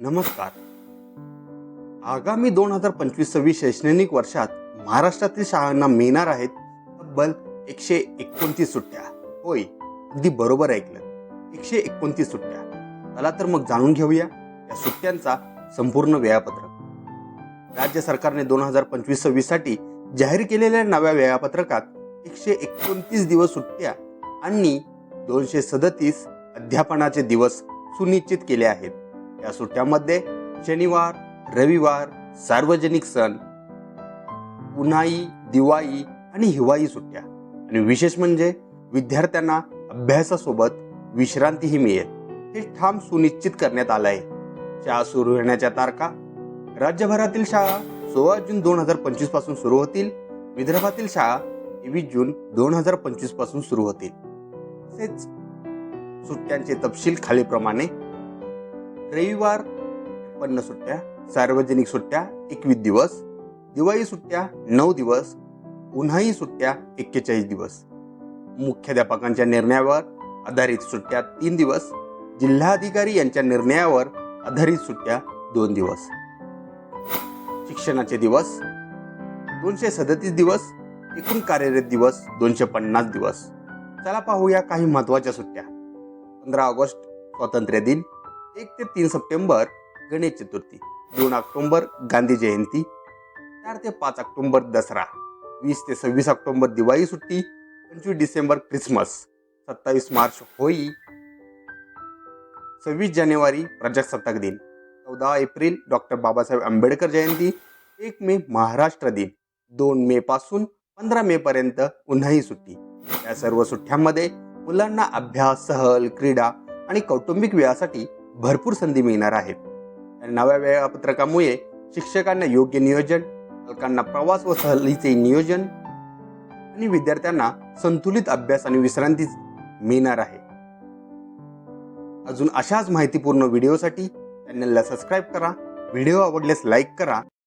नमस्कार. आगामी दोन हजार पंचवीस सव्वीस शैक्षणिक वर्षात महाराष्ट्रातील शाळांना मिळणार आहेत तब्बल एकशे एकोणतीस सुट्ट्या. होय अगदी बरोबर ऐकलं. एकशे एकोणतीस सुट्ट्या. चला तर मग जाणून घेऊया या सुट्ट्यांचा संपूर्ण वेळापत्रक. राज्य सरकारने दोन हजार पंचवीस सव्वीससाठी जाहीर केलेल्या नव्या वेळापत्रकात एकशे एकोणतीस दिवस सुट्ट्या आणि दोनशे सदतीस अध्यापनाचे दिवस सुनिश्चित केले आहेत. या सुट्ट्यामध्ये शनिवार रविवार सार्वजनिक सण उन्हाळी दिवाळी आणि हिवाळी सुट्ट्या. आणि विशेष म्हणजे विद्यार्थ्यांना अभ्यासासोबत विश्रांतीही मिळेल. हे ठाम सुनिश्चित करण्यात आलं आहे. शाळा सुरू होण्याच्या तारखा राज्यभरातील शाळा सोळा जून दोन हजार पंचवीसपासून सुरू होतील. विदर्भातील शाळा तेवीस जून दोन हजार पंचवीसपासून सुरू होतील. तसेच सुट्ट्यांचे तपशील खालीलप्रमाणे रविवार पन्न सुट्ट्या सार्वजनिक सुट्ट्या एकवीस दिवस दिवाळी सुट्ट्या नऊ दिवस उन्हाळी सुट्ट्या एक्केचाळीस दिवस. मुख्याध्यापकांच्या निर्णयावर आधारित सुट्ट्या तीन दिवस जिल्हाधिकारी यांच्या निर्णयावर आधारित सुट्ट्या दोन दिवस. शिक्षणाचे दिवस दोनशे सदतीस दिवस एकूण कार्यरत दिवस दोनशे पन्नास दिवस. चला पाहूया काही महत्त्वाच्या सुट्ट्या. पंधरा ऑगस्ट स्वातंत्र्य दिन. एक ते तीन सप्टेंबर गणेश चतुर्थी दोन ऑक्टोंबर गांधी जयंती चार ते पाच ऑक्टोंबर दसरा वीस ते सव्वीस ऑक्टोंबर दिवाळी सुट्टी पंचवीस डिसेंबर क्रिसमस सत्तावीस मार्च होळी सव्वीस जानेवारी प्रजासत्ताक दिन चौदा एप्रिल डॉक्टर बाबासाहेब आंबेडकर जयंती एक मे महाराष्ट्र दिन दोन मे पासून पंधरा मे पर्यंत उन्हाळी सुट्टी. या सर्व सुट्ट्यांमध्ये मुलांना अभ्यास सहल क्रीडा आणि कौटुंबिक वेळासाठी भरपूर संधी मिळणार आहेत नव्या वेळापत्रकामुळे शिक्षकांना योग्य नियोजन पालकांना प्रवास व सहलीचे नियोजन आणि विद्यार्थ्यांना संतुलित अभ्यास आणि विश्रांती मिळणार आहे. अजून अशाच माहितीपूर्ण व्हिडिओसाठी चॅनलला सबस्क्राईब करा. व्हिडिओ आवडल्यास लाईक करा.